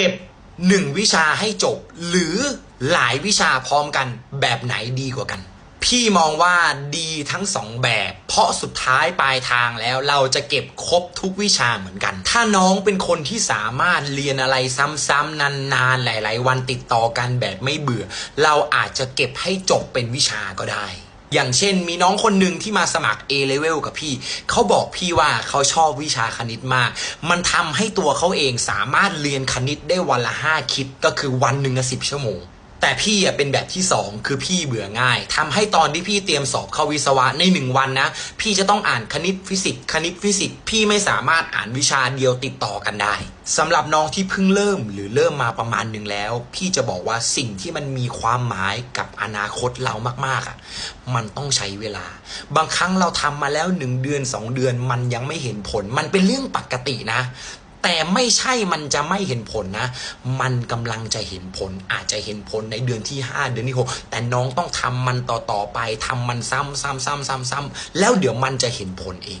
เก็บหนึ่งวิชาให้จบ หรือหลายวิชาพร้อมกันแบบไหนดีกว่ากัน พี่มองว่าดีทั้งสองแบบ เพราะสุดท้ายปลายทางแล้วเราจะเก็บครบทุกวิชาเหมือนกัน ถ้าน้องเป็นคนที่สามารถเรียนอะไรซ้ำๆนานๆหลาย ๆ วันติดต่อกันแบบไม่เบื่อ เราอาจจะเก็บให้จบเป็นวิชาก็ได้ อย่างเช่นมีน้องคนหนึ่งที่มาสมัคร A level กับพี่ เขาบอกพี่ว่าเขาชอบวิชาคณิตมาก มันทำให้ตัวเขาเองสามารถเรียนคณิตได้วันละห้าคลิปก็คือวันหนึ่งละสิบชั่วโมง แต่พี่อะเป็นแบบที่สองคือพี่เบื่อง่ายทำให้ตอนที่พี่เตรียมสอบเข้าวิศวะในหนึ่งวันนะ พี่จะต้องอ่านคณิตฟิสิกส์คณิตฟิสิกส์พี่ไม่สามารถอ่านวิชาเดียวติดต่อกันได้สำหรับน้องที่เพิ่งเริ่มหรือเริ่มมาประมาณหนึ่งแล้ว พี่จะบอกว่าสิ่งที่มันมีความหมายกับอนาคตเรามากๆอะมันต้องใช้เวลา บางครั้งเราทำมาแล้วหนึ่งเดือนสองเดือนมันยังไม่เห็นผล มันเป็นเรื่องปกตินะ แต่ไม่ใช่มันจะไม่เห็นผลนะ มันกำลังจะเห็นผล อาจจะเห็นผลในเดือนที่ 5 เดือนที่ 6 แต่น้องต้องทำมันต่อๆไปทำมันซ้ำซ้ำซ้ำซ้ำซ้ำแล้วเดี๋ยวมันจะเห็นผลเอง